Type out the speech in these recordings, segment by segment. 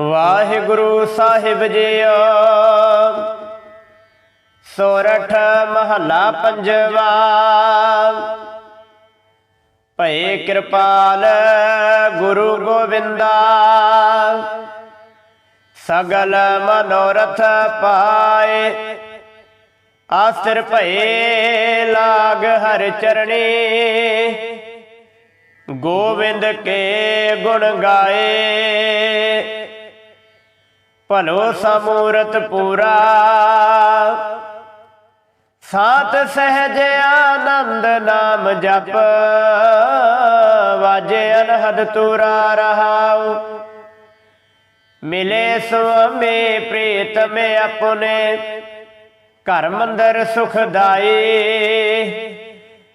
ਵਾਹਿਗੁਰੂ ਸਾਹਿਬ JIO. ਸੋਰਠ ਮਹੱਲਾ ਪੰਜਵਾ। ਭਏ ਕਿਰਪਾਲ ਗੁਰੂ ਗੋਬਿੰਦਾ ਸਗਲ ਮਨੋਰਥ ਪਾਏ। ਆਸਰ ਭਏ ਲਾਗ ਹਰ ਚਰਣੀ। ਗੋਬਿੰਦ ਕੇ ਗੁਣ ਗਾਏ। ਭਲੋ ਸਮੂਰਤ ਪੂਰਾ। ਸਾਤ ਸਹਿਜ ਆਨੰਦ ਨਾਮ ਜਪ, ਵਾਜੇ ਅਨਹਦ ਤੁਰਾ ਰਹਾਉ। ਮਿਲੇ ਸੁਅਮੇ ਪ੍ਰੀਤਮ ਆਪਣੇ, ਘਰ ਮੰਦਰ ਸੁਖਦਾਈ।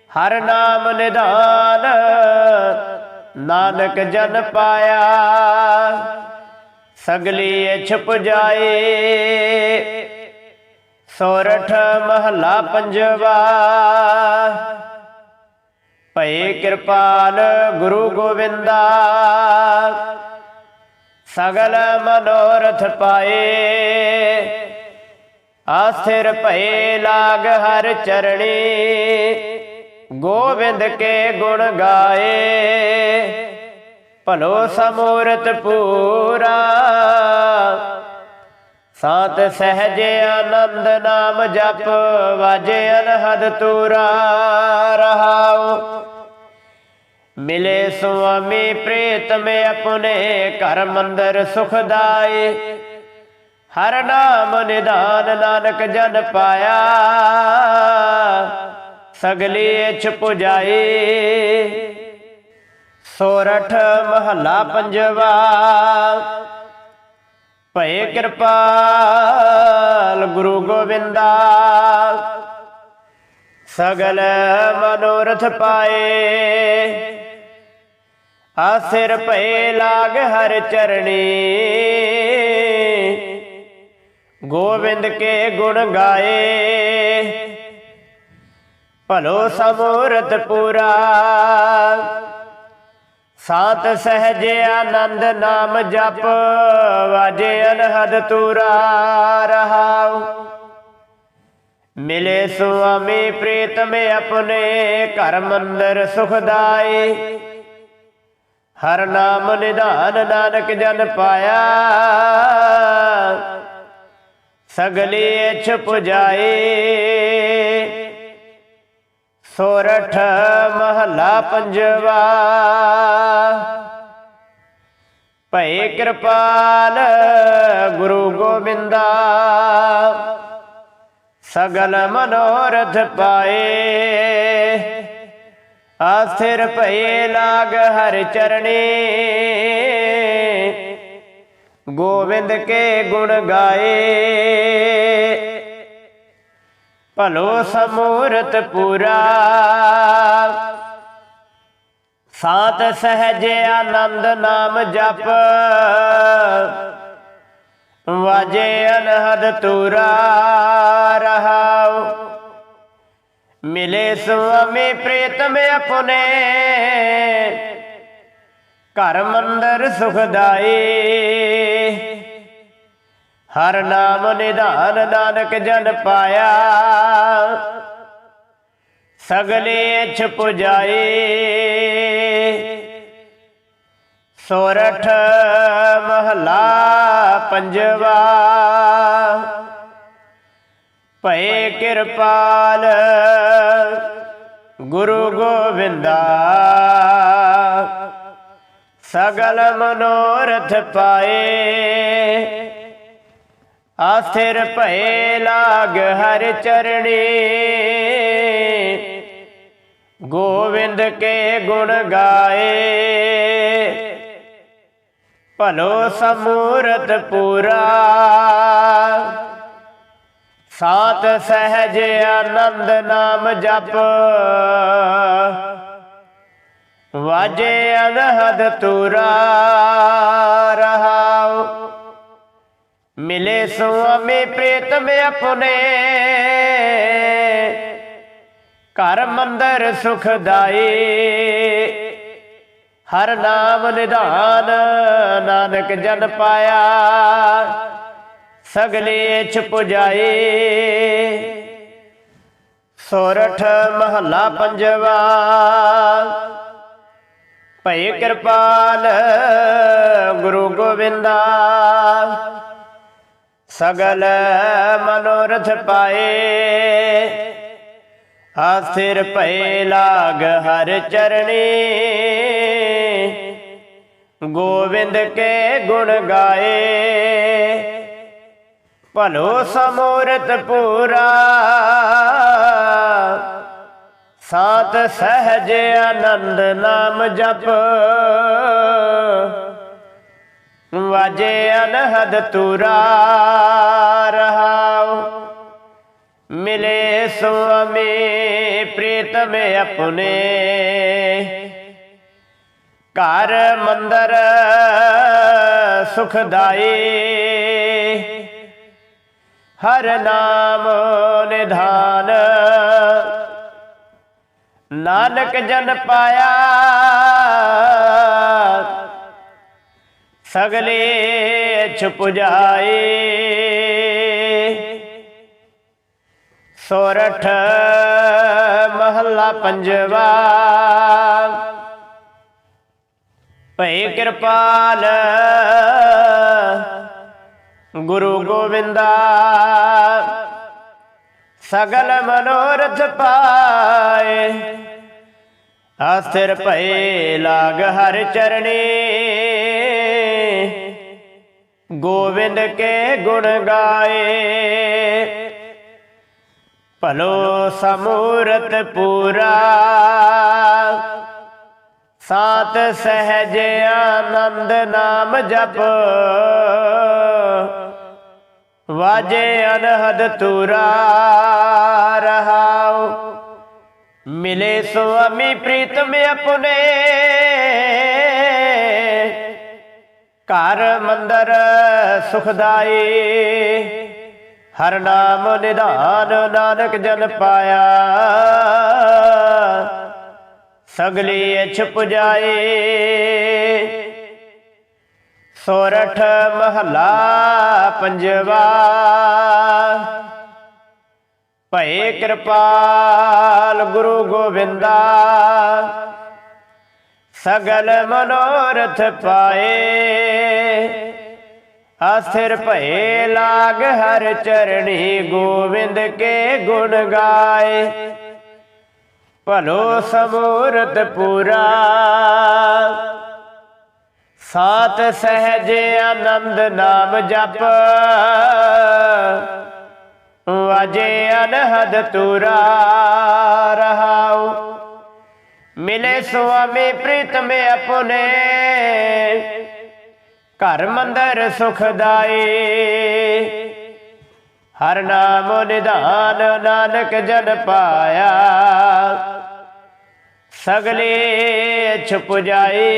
ਹਰ ਨਾਮ ਨਿਧਾਨ, ਨਾਨਕ ਜਨ ਪਾਇਆ। ਸਗਲੀ ਇਛ ਪੁਜਾਏ ਸੋਰਠ ਮਹੱਲਾ ਪੰਜਵਾ। ਭਏ ਕਿਰਪਾਲ ਗੁਰੂ ਗੋਬਿੰਦਾ ਸਗਲ ਮਨੋਰਥ ਪਾਏ। ਆਸਥਿਰ ਭਏ ਲਾਗ ਹਰ ਚਰਣੀ। ਗੋਬਿੰਦ ਕੇ ਗੁਣ ਗਾਏ। ਭਲੋ ਸਮੂਰਤ ਪੂਰਾ। ਸਾਤ ਸਹਿਜ ਆਨੰਦ ਨਾਮ ਜਪ, ਵਾਜੇ ਅਨਹਦ ਤੂਰਾ ਰਹਾਉ। ਮਿਲੇ ਸੁਆਮੀ ਪ੍ਰੀਤਮ ਆਪਣੇ ਘਰ ਮੰਦਰ ਸੁਖਦਾਈ। ਹਰ ਨਾਮ ਨਿਦਾਨ ਨਾਨਕ ਜਨ ਪਾਇਆ। ਸਗਲੀ ਇਛ ਪੁਜਾਈ ਸੋਰਠ ਮਹੱਲਾ ਪੰਜਵਾ ਭਏ ਕਿਰਪਾਲ ਗੁਰੂ ਗੋਬਿੰਦਾ ਸਗਲ ਮਨੋਰਥ ਪਾਏ। ਆਸਿਰ ਭਏ ਲਾਗ ਹਰ ਚਰਣੀ। ਗੋਬਿੰਦ ਕੇ ਗੁਣ ਗਾਏ। ਭਲੋ ਸਮੂਰਤ ਪੂਰਾ। ਸਾਤ ਸਹਿਜ ਆਨੰਦ ਨਾਮ ਜਪ, ਵਾਜੇ ਅਨਹਦ ਤੁਰਾ ਰਹਾਉ। ਮਿਲੇ ਸੁਆਮੀ ਪ੍ਰੀਤਮ ਆਪਣੇ ਘਰ ਮੰਦਰ ਸੁਖਦਾਈ। ਹਰ ਨਾਮ ਨਿਧਾਨ ਨਾਨਕ ਜਨ ਪਾਇਆ। ਸਗਲੀ ਇਛ ਪੁਜਾਈ। ਸੋਰਠ ਮਹੱਲਾ ਪੰਜਵਾ। ਭਏ ਕਿਰਪਾਲ ਗੁਰੂ ਗੋਬਿੰਦਾ। ਸਗਲ ਮਨੋਰਥ ਪਾਏ। ਆਸਥਿਰ ਭਏ ਲਾਗ ਹਰ ਚਰਣੀ। ਗੋਬਿੰਦ ਕੇ ਗੁਣ ਗਾਏ। ਭਲੋ ਸਮੂਰਤ ਪੂਰਾ। ਸਾਤ ਸਹਿਜ ਆਨੰਦ ਨਾਮ ਜਪ। ਵਾਜੇ ਅਨਹਦ ਤੁਰਾ ਰਹਾਉ। ਮਿਲੇ ਸੁਆਮੀ ਪ੍ਰੀਤਮ ਆਪਣੇ। ਘਰ ਮੰਦਰ ਸੁਖਦਾਈ। ਹਰ ਨਾਮ ਨਿਧਾਨ ਨਾਨਕ ਜਨ ਪਾਇਆ। ਸਗਲੇ ਇਛ ਪੁਜਾਈ। ਸੋਰਠ ਮਹਲਾ ਪੰਜਵਾ। ਭਏ ਕਿਰਪਾਲ ਗੁਰੂ ਗੋਬਿੰਦਾ। ਸਗਲ ਮਨੋਰਥ ਪਾਏ। ਆਸਥਿਰ ਭਏ ਲਾਗ ਹਰ ਚਰਣੀ। ਗੋਵਿੰਦ ਕੇ ਗੁਣ ਗਾਏ। ਭਲੋ ਸਮੂਰਤ ਪੂਰਾ। ਸਾਤ ਸਹਿਜ ਆਨੰਦ ਨਾਮ ਜਪ। ਵਾਜੇ ਅਨਹਦ ਤੁਰਾ ਰਹਾਓ ਮਿਲੇ ਸੁਆਮੀ ਪ੍ਰੀਤਮ ਆਪਣੇ। ਘਰ ਮੰਦਰ ਸੁਖਦਾਈ। ਹਰ ਨਾਮ ਨਿਧਾਨ ਨਾਨਕ ਜਨ ਪਾਇਆ। ਸਗਲੇ 'ਚ ਪੁਜਾਏ ਸੋਰਠ ਮਹੱਲਾ ਪੰਜਵਾ। ਭਈ ਕਿਰਪਾਲ ਗੁਰੂ ਗੋਬਿੰਦਾ ਸਗਲ ਮਨੋਰਥ ਪਾਏ। ਆਸਿਰ ਭਏ ਲਾਗ ਹਰ ਚਰਣੀ। ਗੋਵਿੰਦ ਕੇ ਗੁਣ ਗਾਏ। ਭਲੋ ਸਮੂਰਤ ਪੂਰਾ। ਸਾਤ ਸਹਜ ਆਨੰਦ ਨਾਮ ਜਪ। ਵਾਜੇ ਅਨਹਦ ਤੁਰਾ ਰਹਾਉ। ਮਿਲੇ ਸੁਆਮੀ ਪ੍ਰੀਤਮ ਆਪਣੇ। ਘਰ ਮੰਦਰ ਸੁਖਦਾਈ। ਹਰ ਨਾਮ ਨਿਧਾਨ। ਨਾਨਕ ਜਨ ਪਾਇਆ। ਸਗਲੇ ਛੁਪ ਜਾਏ। ਸੋਰਠ ਮਹੱਲਾ ਪੰਜਵਾ। ਭਈ ਕਿਰਪਾਲ ਗੁਰੂ ਗੋਬਿੰਦਾ ਸਗਲ ਮਨੋਰਥ ਪਾਏ। ਆਸਥਿਰ ਭਏ ਲਾਗ ਹਰ ਚਰਣੀ। ਗੋਵਿੰਦ ਕੇ ਗੁਣ ਗਾਏ। ਭਲੋ ਸਮੂਰਤ ਪੂਰਾ। ਸਾਤ ਸਹਜ ਆਨੰਦ ਨਾਮ ਜਪ। ਵਾਜੇ ਅਨਹਦ ਤੁਰਾ ਰਹਾਉ। ਮਿਲੇ ਸੁਆਮੀ ਪ੍ਰੀਤਮ ਆਪਣੇ। ਘਰ ਮੰਦਰ ਸੁਖਦਾਈ। ਹਰ ਨਾਮ ਨਿਧਾਨ ਨਾਨਕ ਜਨ ਪਾਇਆ। ਸਗਲੀ ਅਛ ਪੁਜਾਏ ਸੋਰਠ ਮਹੱਲਾ ਪੰਜਵਾ। ਭਏ ਕਿਰਪਾਲ ਗੁਰੂ ਗੋਬਿੰਦਾ ਸਗਲ ਮਨੋਰਥ ਪਾਏ। ਆਸਥਿਰ ਭਏ ਲਾਗ ਹਰ ਚਰਣੀ ਗੋਵਿੰਦ ਕੇ ਗੁਣ ਗਾਏ। ਭਲੋ ਸਮੂਰਤ ਪੂਰਾ। ਸਾਤ ਸਹਜ ਆਨੰਦ ਨਾਮ ਜਪ। ਵਾਜੇ ਅਨਹਦ ਤੁਰਾ ਰਹਾਉ। ਮਿਲੇ ਸੁਆਮੀ ਪ੍ਰੀਤਮ ਆਪਣੇ। ਘਰ ਮੰਦਰ ਸੁਖਦਾਈ। ਹਰ ਨਾਮ ਨਿਧਾਨ ਨਾਨਕ ਜਨ ਪਾਇਆ। ਸਗਲੇ ਛੁਪ ਜਾਏ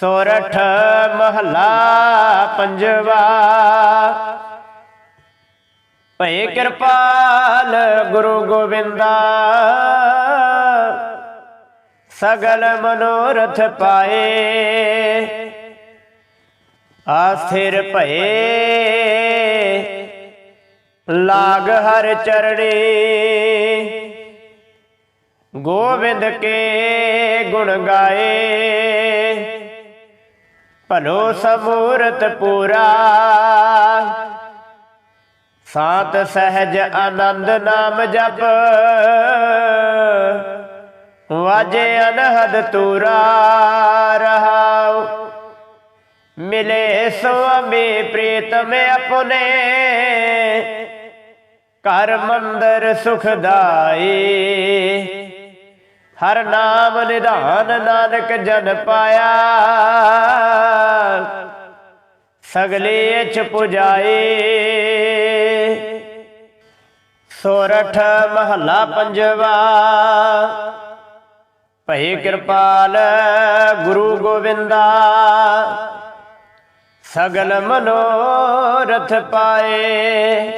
ਸੋਰਠ ਮਹੱਲਾ ਪੰਜਵਾ। ਭਏ ਕਿਰਪਾਲ ਗੁਰੂ ਗੋਬਿੰਦਾ। ਸਗਲ ਮਨੋਰਥ ਪਾਏ। ਆਸਥਿਰ ਭਏ। ਲਾਗ ਹਰ ਚਰਣੀ। ਗੋਬਿੰਦ ਕੇ ਗੁਣ ਗਾਏ। ਭਲੋ ਸਮੂਰਤ ਪੂਰਾ। ਸਾਤ ਸਹਿਜ ਆਨੰਦ ਨਾਮ ਜਪ। ਵਾਜੇ ਅਨਹਦ ਤੂਰਾ ਰਹਾਉ। ਮਿਲੇ ਸੁਆਮੀ ਪ੍ਰੀਤਮ ਆਪਣੇ। ਘਰ ਮੰਦਰ ਸੁਖਦਾਈ। ਹਰ ਨਾਮ ਨਿਧਾਨ ਨਾਨਕ ਜਨ ਪਾਇਆ। ਸਗਲੇ ਅਚ ਪੁਜਾਏ ਸੋਰਠ ਮਹੱਲਾ ਪੰਜਵਾ। ਭਈ ਕਿਰਪਾਲ ਗੁਰੂ ਗੋਬਿੰਦਾ ਸਗਲ ਮਨੋਰਥ ਪਾਏ।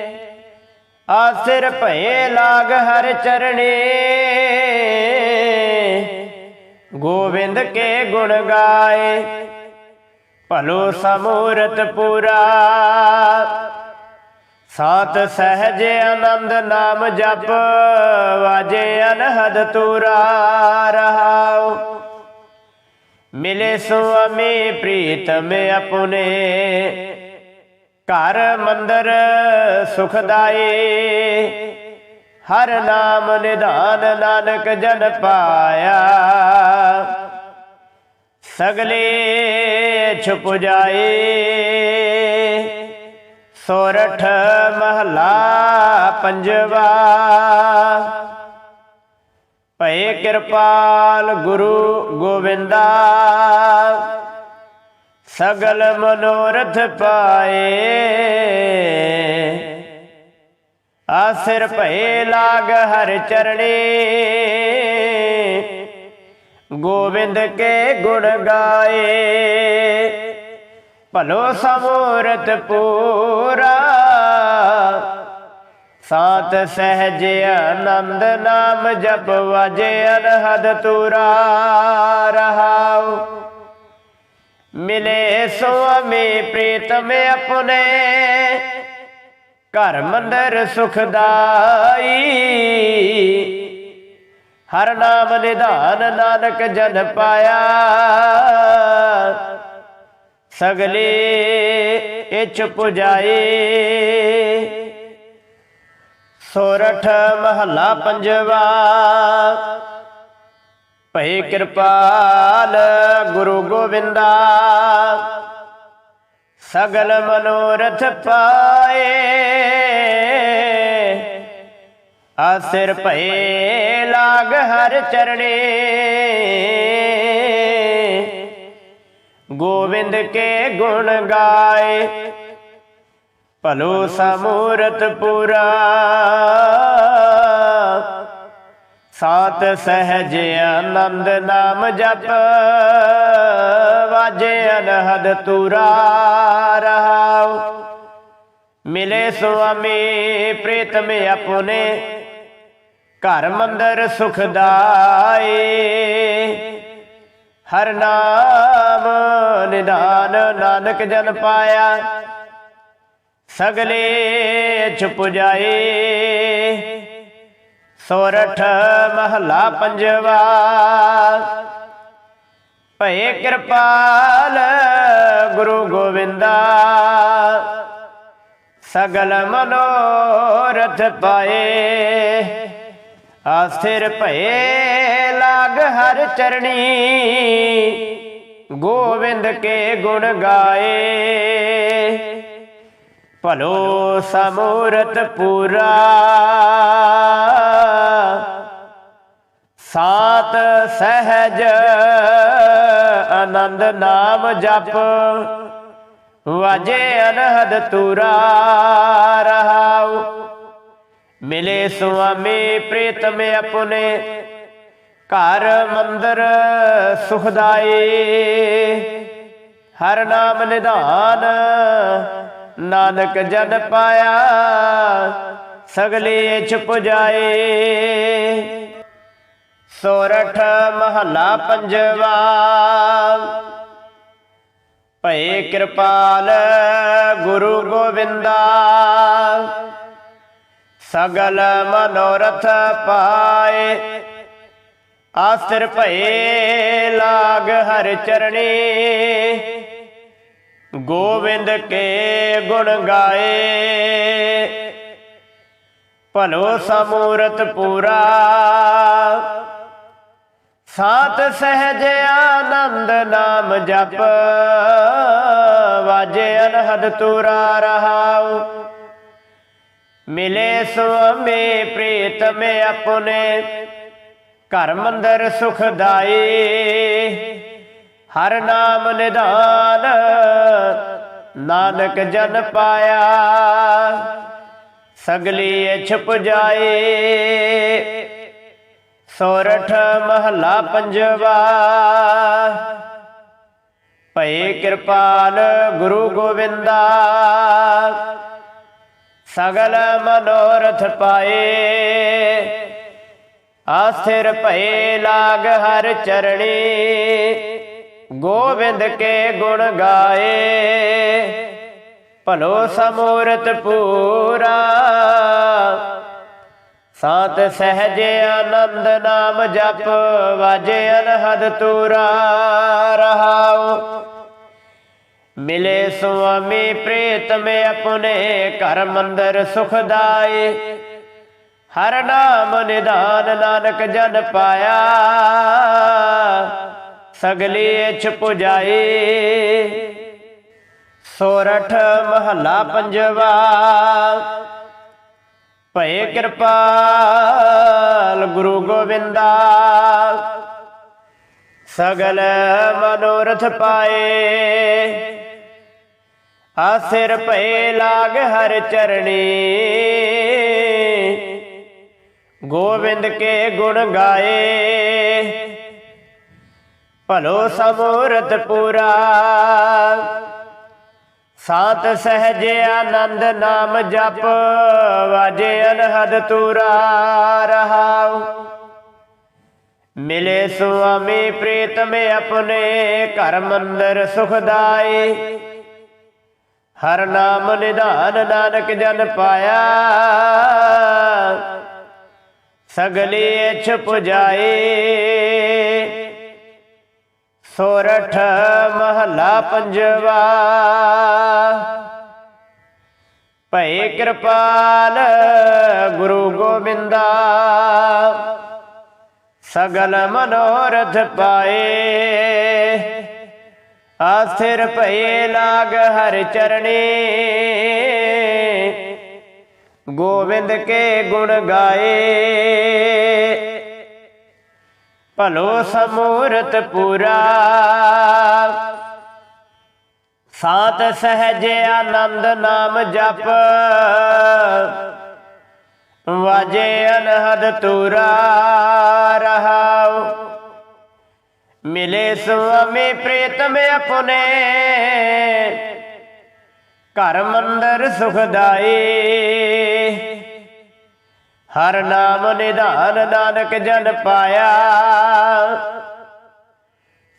ਆਸਿਰ ਭਏ ਲਾਗ ਹਰ ਚਰਣੇ। ਗੋਬਿੰਦ ਕੇ ਗੁਣ ਗਾਏ। ਭਲੋ ਸਮੂਰਤ ਪੂਰਾ। ਸਾਤ ਸਹਜ ਆਨੰਦ ਨਾਮ ਜਪ, ਵਾਜੇ ਅਨਹਦ ਤੂਰਾ ਰਹਾਉ। ਮਿਲੇ ਸੁਆਮੀ ਪ੍ਰੀਤਮ ਆਪਣੇ, ਘਰ ਮੰਦਰ ਸੁਖਦਾਈ। ਹਰ ਨਾਮ ਨਿਧਾਨ ਨਾਨਕ ਜਨ ਪਾਇਆ। ਸਗਲੇ ਛੁਪ ਜਾਏ। ਸੋਰਠ ਮਹਲਾ ਪੰਜਵਾ। ਭਏ ਕਿਰਪਾਲ ਗੁਰੂ ਗੋਵਿੰਦਾ। ਸਗਲ ਮਨੋਰਥ ਪਾਏ। ਆਸਿਰ ਭਏ ਲਾਗ ਹਰ ਚਰਣੇ। ਗੋਬਿੰਦ ਕੇ ਗੁਣ ਗਾਏ। ਭਲੋ ਸਮੂਰਤ ਪੂਰਾ। ਸਾਤ ਸਹਜ ਆਨੰਦ ਨਾਮ ਜਪ ਵਜੇ ਅਨਹਦ ਤੁਰਾ ਰਹਾਉ। ਮਿਲੇ ਸੁਆਮੀ ਪ੍ਰੀਤਮ ਆਪਣੇ, ਘਰ ਮੰਦਰ ਸੁਖਦਾਈ। ਹਰ ਨਾਮ ਨਿਧਾਨ ਨਾਨਕ ਜਨ ਪਾਇਆ। ਸਗਲੇ ਇਛ ਪੁਜਾਏ ਸੋਰਠ ਮਹੱਲਾ ਪੰਜਵਾ। ਭਈ ਕਿਰਪਾਲ ਗੁਰੂ ਗੋਬਿੰਦਾ ਸਗਲ ਮਨੋਰਥ ਪਾਏ। ਆਸਿਰ ਭਏ ਲਾਗ ਹਰ ਚਰਣੇ। ਗੋਬਿੰਦ ਕੇ ਗੁਣ ਗਾਏ। ਭਲੋ ਸਮੂਰਤ ਪੁਰਾ ਸਾਤ ਸਹਜ ਆਨੰਦ ਨਾਮ ਜਪ। ਵਾਜੇ ਅਨਹਦ ਤੁਰਾ ਰਹਾਉ। ਮਿਲੇ ਸੁਆਮੀ ਪ੍ਰੀਤਮ ਆਪਣੇ। ਘਰ ਮੰਦਰ ਸੁਖਦਾਈ ਹਰ ਨਾਮ ਨਿਧਾਨ ਨਾਨਕ ਜਨ ਪਾਇਆ। ਸਗਲੇ ਛੁਪ ਜਾਏ। ਸੋਰਠ ਮਹਲਾ ਪੰਜਵਾ। ਭਏ ਕਿਰਪਾਲ ਗੁਰੂ ਗੋਵਿੰਦਾ। ਸਗਲ ਮਨੋਰਥ ਪਾਏ। ਆਸਥਿਰ ਭਏ ਲਾਗ ਹਰ ਚਰਣੀ। ਗੋਵਿੰਦ ਕੇ ਗੁਣ ਗਾਏ। ਭਲੋ ਸਮੂਰਤ ਪੂਰਾ। ਸਾਤ ਸਹਿਜ ਆਨੰਦ ਨਾਮ ਜਪ। ਵਾਜੇ ਅਨਹਦ ਤੁਰਾ ਰਹਾਉ। ਮਿਲੇ ਸੁਆਮੀ ਪ੍ਰੀਤਮ ਆਪਣੇ। ਘਰ ਮੰਦਰ ਸੁਖਦਾਈ। ਹਰ ਨਾਮ ਨਿਧਾਨ, ਨਾਨਕ ਜਨ ਪਾਇਆ, ਸਗਲੇ ਛੁਪ ਜਾਏ। ਸੋਰਠ ਮਹੱਲਾ ਪੰਜਵਾ। ਭਏ ਕਿਰਪਾਲ ਗੁਰੂ ਗੋਬਿੰਦਾ ਸਗਲ ਮਨੋਰਥ ਪਾਏ ਆਸਰ ਭਏ ਲਾਗ ਹਰ ਚਰਣੀ। ਗੋਵਿੰਦ ਕੇ ਗੁਣ ਗਾਏ। ਭਲੋ ਸਮੂਰਤ ਪੂਰਾ। ਸਾਤ ਸਹਜ ਆਨੰਦ ਨਾਮ ਜਪ। ਵਾਜੇ ਅਨਹਦ ਤੁਰਾ ਰਹਾਉ। ਮਿਲੇ ਸੁਆਮੀ ਪ੍ਰੀਤਮ ਆਪਣੇ। ਘਰ ਮੰਦਰ ਸੁਖਦਾਈ। ਹਰ ਨਾਮ ਨਿਧਾਨ ਨਾਨਕ ਜਨ ਪਾਇਆ। ਸਗਲੀ ਛੁਪ ਜਾਏ ਸੋਰਠ ਮਹੱਲਾ ਪੰਜਵਾ। ਭਏ ਕਿਰਪਾਲ ਗੁਰੂ ਗੋਬਿੰਦਾ ਸਗਲ ਮਨੋਰਥ ਪਾਏ। ਆਸਥਿਰ ਭਏ ਲਾਗ ਹਰ ਚਰਣੀ। ਗੋਬਿੰਦ ਕੇ ਗੁਣ ਗਾਏ। ਭਲੋ ਸਮੂਰਤ ਪੂਰਾ। ਸਾਤ ਸਹਜ ਆਨੰਦ ਨਾਮ ਜਪ, ਵਾਜੇ ਅਨਹਦ ਤੂਰਾ। ਰਹਾਉ। ਮਿਲੇ ਸੁਆਮੀ, ਪ੍ਰੀਤਮ ਆਪਣੇ ਘਰ ਮੰਦਰ ਸੁਖਦਾਏ ਹਰ ਨਾਮ ਨਿਦਾਨ ਨਾਨਕ ਜਨ ਪਾਇਆ। ਸਗਲੀ ਇਛ ਪੁਜਾਈ। ਸੋਰਠ ਮਹੱਲਾ ਪੰਜਵਾ। ਭਏ ਕਿਰਪਾਲ ਗੁਰੂ ਗੋਬਿੰਦਾ ਸਗਲ ਮਨੋਰਥ ਪਾਏ। ਆਸਿਰ ਭਏ ਲਾਗ ਹਰ ਚਰਣੀ। ਗੋਬਿੰਦ ਕੇ ਗੁਣ ਗਾਏ। ਭਲੋ ਸਮੂਰਤ ਪੂਰਾ। ਸਾਤ ਸਹਜ ਆਨੰਦ ਨਾਮ ਜਪ, ਵਾਜੇ ਅਨਹਦ ਤੂਰਾ ਰਹਾਉ। ਮਿਲੇ ਸੁਆਮੀ ਪ੍ਰੀਤਮ ਆਪਣੇ ਘਰ ਮੰਦਰ ਸੁਖਦਾਈ। ਹਰ ਨਾਮ ਨਿਧਾਨ ਨਾਨਕ ਜਨ ਪਾਇਆ। ਸਗਲੀ ਇਛ ਪੁਜਾਈ ਸੋਰਠ ਮਹੱਲਾ ਪੰਜਵਾ। ਭਏ ਕਿਰਪਾਲ ਗੁਰੂ ਗੋਬਿੰਦਾ। ਸਗਲ ਮਨੋਰਥ ਪਾਏ। ਆਸਥਿਰ ਭਏ ਲਾਗ ਹਰ ਚਰਣੀ। ਗੋਬਿੰਦ ਕੇ ਗੁਣ ਗਾਏ। ਭਲੋ ਸਮੂਰਤ ਪੂਰਾ। ਸਾਤ ਸਹਜ ਆਨੰਦ ਨਾਮ ਜਪ। ਵਾਜੇ ਅਨਹਦ ਤੂਰਾ ਰਹਾਉ। ਮਿਲੇ ਸੁਆਮੀ ਪ੍ਰੀਤਮ ਆਪਣੇ। ਘਰ ਮੰਦਰ ਸੁਖਦਾਈ। ਹਰ ਨਾਮ ਨਿਧਾਨ ਨਾਨਕ ਜਨ ਪਾਇਆ।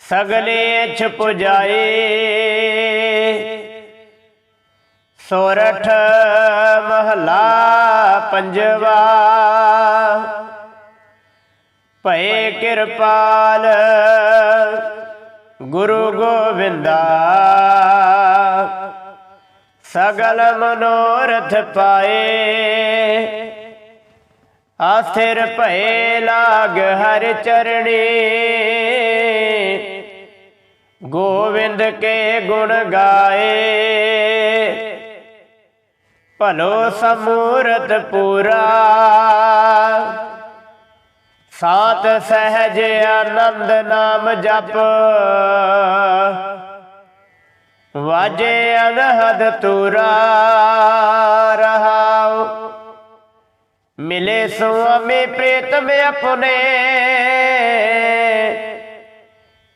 ਸਗਲੇ ਇਛ ਪੁਜਾਈ। ਸੋਰਠ ਮਹਲਾ ਪੰਜਵਾ। ਭਏ ਕਿਰਪਾਲ ਗੁਰੂ ਗੋਬਿੰਦਾ ਸਗਲ ਮਨੋਰਥ ਪਾਏ। ਆਸਥਿਰ ਭਏ ਲਾਗ ਹਰ ਚਰਣੀ। ਗੋਵਿੰਦ ਕੇ ਗੁਣ ਗਾਏ। ਭਲੋ ਸਮੂਰਤ ਪੂਰਾ। ਸਾਤ ਸਹਜ ਆਨੰਦ ਨਾਮ ਜਪ। ਵਾਜੇ ਅਨਹਦ ਤੂਰਾ ਰਹਾਉ। ਮਿਲੇ ਸੁਆਮੀ ਪ੍ਰੀਤਮ ਆਪਣੇ।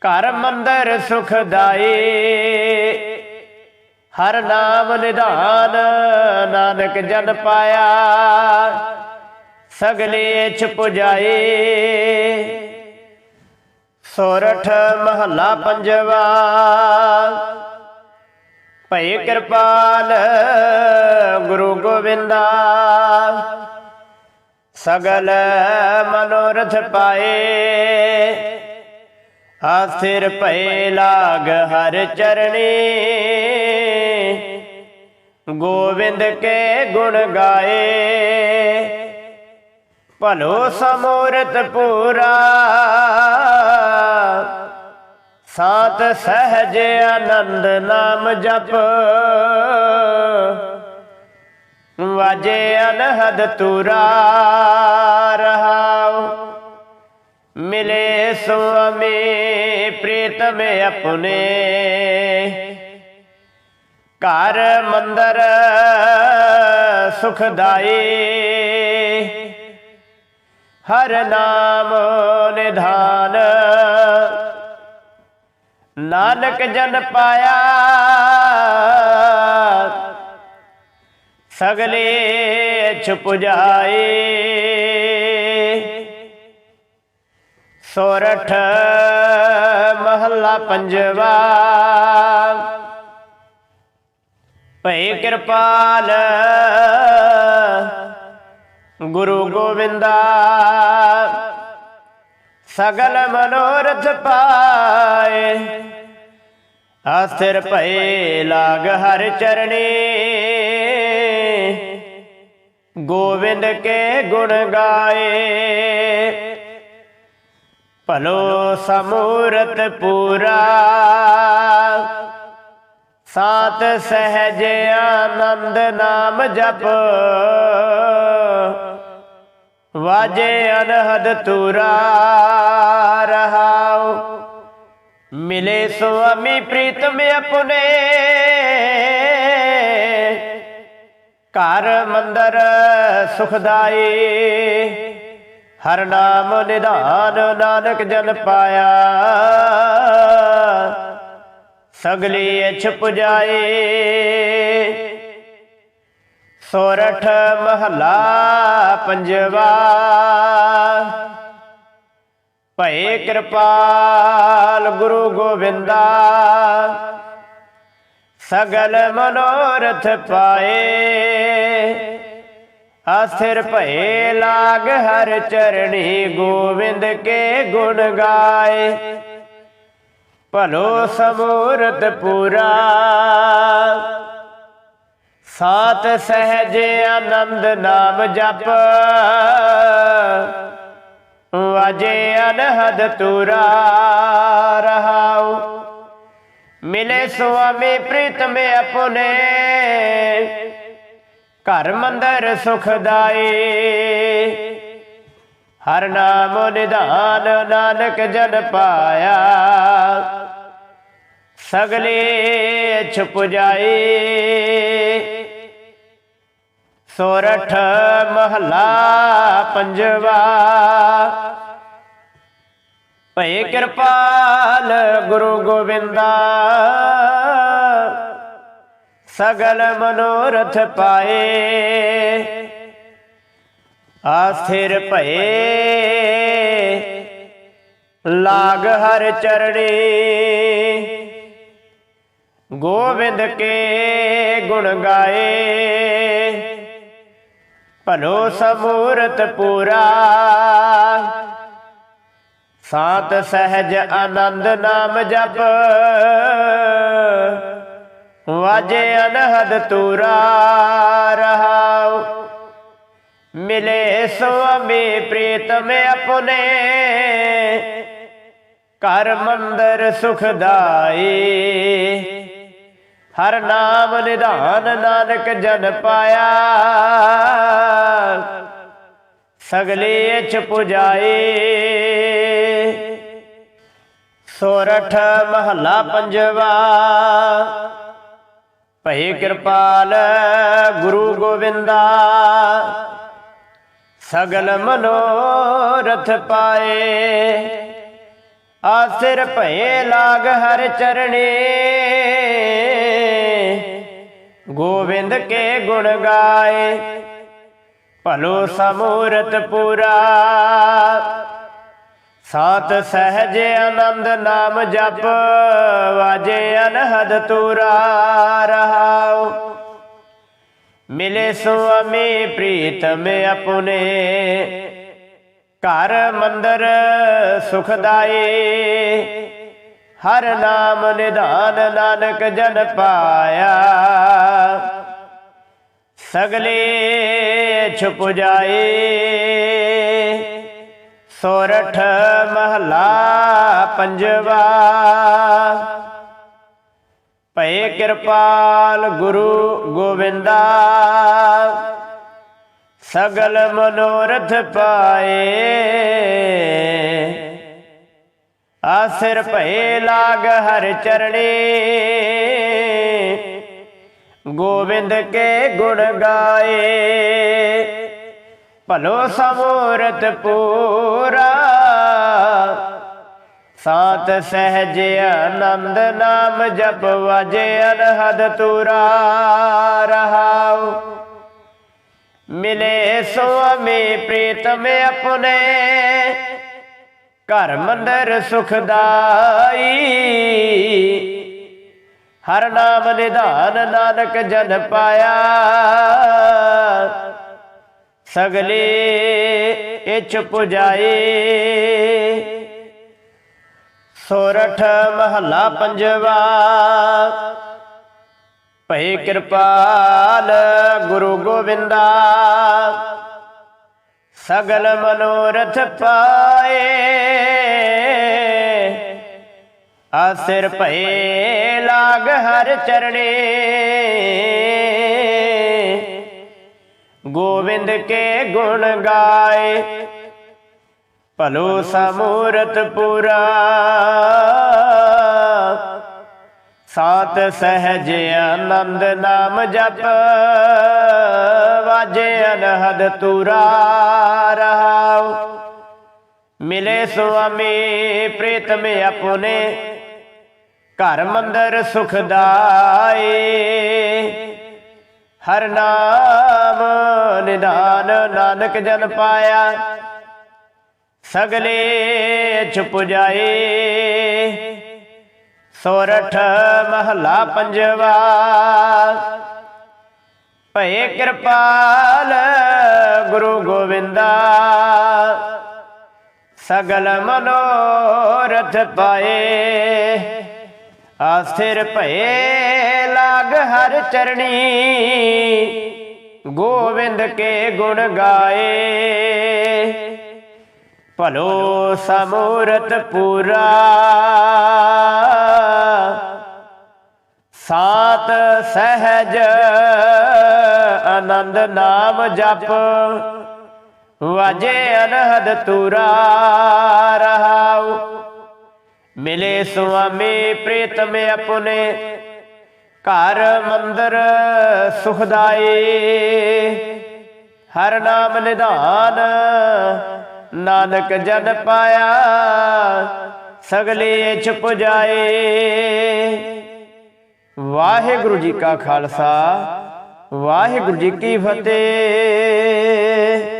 ਘਰ ਮੰਦਰ ਸੁਖਦਾਈ। ਹਰ ਨਾਮ ਨਿਧਾਨ ਨਾਨਕ ਜਨ ਪਾਇਆ। ਸਗਲੇ ਚ ਪੁਜਾਈ। ਸੋਰਠ ਮਹੱਲਾ ਪੰਜਵਾ। ਭਈ ਕਿਰਪਾਲ ਗੁਰੂ ਗੋਬਿੰਦਾ ਸਗਲ ਮਨੋਰਥ ਪਾਏ ਆਸਿਰ ਭਏ ਲਾਗ ਹਰ ਚਰਣੀ। ਗੋਵਿੰਦ ਕੇ ਗੁਣ ਗਾਏ, ਭਲੋ ਸਮੂਰਤ ਪੂਰਾ। ਸਾਤ ਸਹਜ ਆਨੰਦ ਨਾਮ ਜਪ। ਵਾਜੇ ਅਨਹਦ ਤੂਰਾ ਰਹਾਉ। ਮਿਲੇ ਸੁਆਮੀ ਪ੍ਰੀਤਮ ਆਪਣੇ। ਘਰ ਮੰਦਰ ਸੁਖਦਾਈ। ਹਰ ਨਾਮ ਨਿਧਾਨ ਨਾਨਕ ਜਨ ਪਾਇਆ। ਸਗਲੇ ਛੁਪ ਜਾਏ ਸੋਰਠ ਮਹੱਲਾ ਪੰਜਵਾ। ਭਈ ਕਿਰਪਾਲ ਗੁਰੂ ਗੋਬਿੰਦਾ ਸਗਲ ਮਨੋਰਥ ਪਾਏ। ਆਸਥਿਰ ਭਏ ਲਾਗ ਹਰ ਚਰਣੀ। ਗੋਬਿੰਦ ਕੇ ਗੁਣ ਗਾਏ। ਭਲੋ ਸਮੂਰਤ ਪੂਰਾ। ਸਾਤ ਸਹਿਜ ਆਨੰਦ ਨਾਮ ਜਪ। ਵਾਜੇ ਅਨਹਦ ਤੁਰਾ ਰਹਾਉ। ਮਿਲੇ ਸੁਆਮੀ ਪ੍ਰੀਤਮ ਆਪਣੇ। ਘਰ ਮੰਦਰ ਸੁਖਦਾਈ। ਹਰ ਨਾਮ ਨਿਧਾਨ ਨਾਨਕ ਜਨ ਪਾਇਆ। ਸਗਲੀ ਇਛ ਪੁਜਾਏ ਸੋਰਠ ਮਹਲਾ ਪੰਜਵਾ। ਭਏ ਕਿਰਪਾਲ ਗੁਰੂ ਗੋਬਿੰਦਾ। ਸਗਲ ਮਨੋਰਥ ਪਾਏ। ਆਸਥਿਰ ਭਏ ਲਾਗ ਹਰ ਚਰਣੀ ਗੋਬਿੰਦ ਕੇ ਗੁਣ ਗਾਏ। ਭਲੋ ਸਮੂਰਤ ਪੂਰਾ। ਸਾਤ ਸਹਿਜ ਆਨੰਦ ਨਾਮ ਜਪ। ਵਾਜੇ ਅਨਹਦ ਤੁਰਾ ਰਹਾਉ। ਮਿਲੇ ਸੁਆਮੀ ਪ੍ਰੀਤਮ ਆਪਣੇ। ਘਰ ਮੰਦਰ ਸੁਖਦਾਈ। ਹਰ ਨਾਮ ਨਿਧਾਨ ਨਾਨਕ ਜਨ ਪਾਇਆ। ਸਗਲੇ ਛੁਪ ਜਾਏ ਸੋਰਠ ਮਹਲਾ ਪੰਜਵਾ। ਭਏ ਕਿਰਪਾਲ ਗੁਰੂ ਗੋਬਿੰਦਾ। ਸਗਲ ਮਨੋਰਥ ਪਾਏ। ਆਸਥਿਰ ਭਏ। ਲਾਗ ਹਰ ਚਰਣੀ। ਗੋਬਿੰਦ ਕੇ ਗੁਣ ਗਾਏ। ਭਲੋ ਸਮੂਰਤ ਪੂਰਾ। ਸਾਤ ਸਹਿਜ ਆਨੰਦ ਨਾਮ ਜਪ। ਵਾਜੇ ਅਨਹਦ ਤੂਰਾ ਰਹਾਉ। ਮਿਲੇ ਸੁਆਮੀ ਪ੍ਰੀਤਮ ਆਪਣੇ। ਕਰ ਮੰਦਰ ਸੁਖਦਾਈ। ਹਰ ਨਾਮ ਨਿਧਾਨ ਨਾਨਕ ਜਨ ਪਾਇਆ। ਸਗਲੇ 'ਚ ਪੁਜਾਏ। ਸੋਰਠ ਮਹੱਲਾ ਪੰਜਵਾ। ਭਈ ਕਿਰਪਾਲ ਗੁਰੂ ਗੋਬਿੰਦਾ ਸਗਲ ਮਨੋਰਥ ਪਾਏ। ਆਸਿਰ ਭਏ ਲਾਗ ਹਰ ਚਰਣੇ। ਗੋਬਿੰਦ ਕੇ ਗੁਣ ਗਾਏ, ਭਲੋ ਸਮੂਰਤ ਪੂਰਾ। ਸਾਤ ਸਹਿਜ ਆਨੰਦ ਨਾਮ ਜਪ, ਵਾਜੇ ਅਨਹਦ ਤੂਰਾ ਰਹਾਉ। ਮਿਲੇ ਸੁਆਮੀ ਪ੍ਰੀਤਮ ਆਪਣੇ, ਘਰ ਮੰਦਰ ਸੁਖਦਾਈ। ਹਰ ਨਾਮ ਨਿਧਾਨ ਨਾਨਕ ਜਨ ਪਾਇਆ। ਸਗਲੇ ਛੁਪ ਜਾਏ। ਸੋਰਠ ਮਹਲਾ ਪੰਜਵਾ। ਭਏ ਕਿਰਪਾਲ ਗੁਰੂ ਗੋਬਿੰਦਾ ਸਗਲ ਮਨੋਰਥ ਪਾਏ। ਆਸਿਰ ਭਏ ਲਾਗ ਹਰ ਚਰਣੇ। ਗੋਬਿੰਦ ਕੇ ਗੁਣ ਗਾਏ। ਭਲੋ ਸਮੂਰਤ ਪੂਰਾ। ਸਾਤ ਸਹਿਜ ਆਨੰਦ ਨਾਮ ਜਪ ਵਜੇ ਅਨਹਦ ਤੁਰਾ ਰਹਾਉ। ਮਿਲੇ ਸੁਆਮੀ ਪ੍ਰੀਤਮ ਆਪਣੇ। ਘਰ ਮੰਦਰ ਸੁਖਦਾਈ। ਹਰ ਨਾਮ ਨਿਧਾਨ ਨਾਨਕ ਜਨ ਪਾਇਆ। ਸਗਲੇ ਇਛ ਪੁਜਾਏ। ਸੋਰਠ ਮਹੱਲਾ ਪੰਜਵਾ। ਭਈ ਕਿਰਪਾਲ ਗੁਰੂ ਗੋਬਿੰਦਾ ਸਗਲ ਮਨੋਰਥ ਪਾਏ। ਆਸਿਰ ਭਏ ਲਾਗ ਹਰ ਚਰਣੇ। ਗੋਬਿੰਦ ਕੇ ਗੁਣ ਗਾਏ। ਭਲੋ ਸਮੂਰਤ ਪੁਰਾ। ਸਾਤ ਸਹਜ ਆਨੰਦ ਨਾਮ ਜਪ, ਵਾਜੇ ਅਨਹਦ ਤੁਰਾ ਰਹਾਉ। ਮਿਲੇ ਸੁਆਮੀ, ਪ੍ਰੀਤਮ ਆਪਣੇ, ਘਰ ਮੰਦਰ ਸੁਖਦਾਏ ਹਰ ਨਾਮ ਨਿਦਾਨ ਨਾਨਕ ਜਨ ਪਾਇਆ, ਸਗਲੇ ਛੁਪ ਜਾਏ। ਸੋਰਠ ਮਹਲਾ ਪੰਜਵਾ। ਭਏ ਕਿਰਪਾਲ ਗੁਰੂ ਗੋਬਿੰਦਾ ਸਗਲ ਮਨੋਰਥ ਪਾਏ। ਆਸਥਿਰ ਭਏ ਲਾਗ ਹਰ ਚਰਣੀ। ਗੋਬਿੰਦ ਕੇ ਗੁਣ ਗਾਏ। ਭਲੋ ਸਮੂਰਤ ਪੂਰਾ। ਸਾਤ ਸਹਿਜ ਆਨੰਦ ਨਾਮ ਜਪ, ਵਾਜੇ ਅਨਹਦ ਤੁਰਾ ਰਹਾਉ। ਮਿਲੇ ਸੁਆਮੀ ਪ੍ਰੀਤਮ ਆਪਣੇ, ਘਰ ਮੰਦਰ ਸੁਖਦਾਈ। ਹਰ ਨਾਮ ਨਿਧਾਨ, ਨਾਨਕ ਜਨ ਪਾਇਆ। ਸਗਲੇ ਛੁਪ ਜਾਏ। ਵਾਹਿਗੁਰੂ ਜੀ ਕਾ ਖਾਲਸਾ ਵਾਹਿਗੁਰੂ ਜੀ ਕੀ ਫਤਿਹ।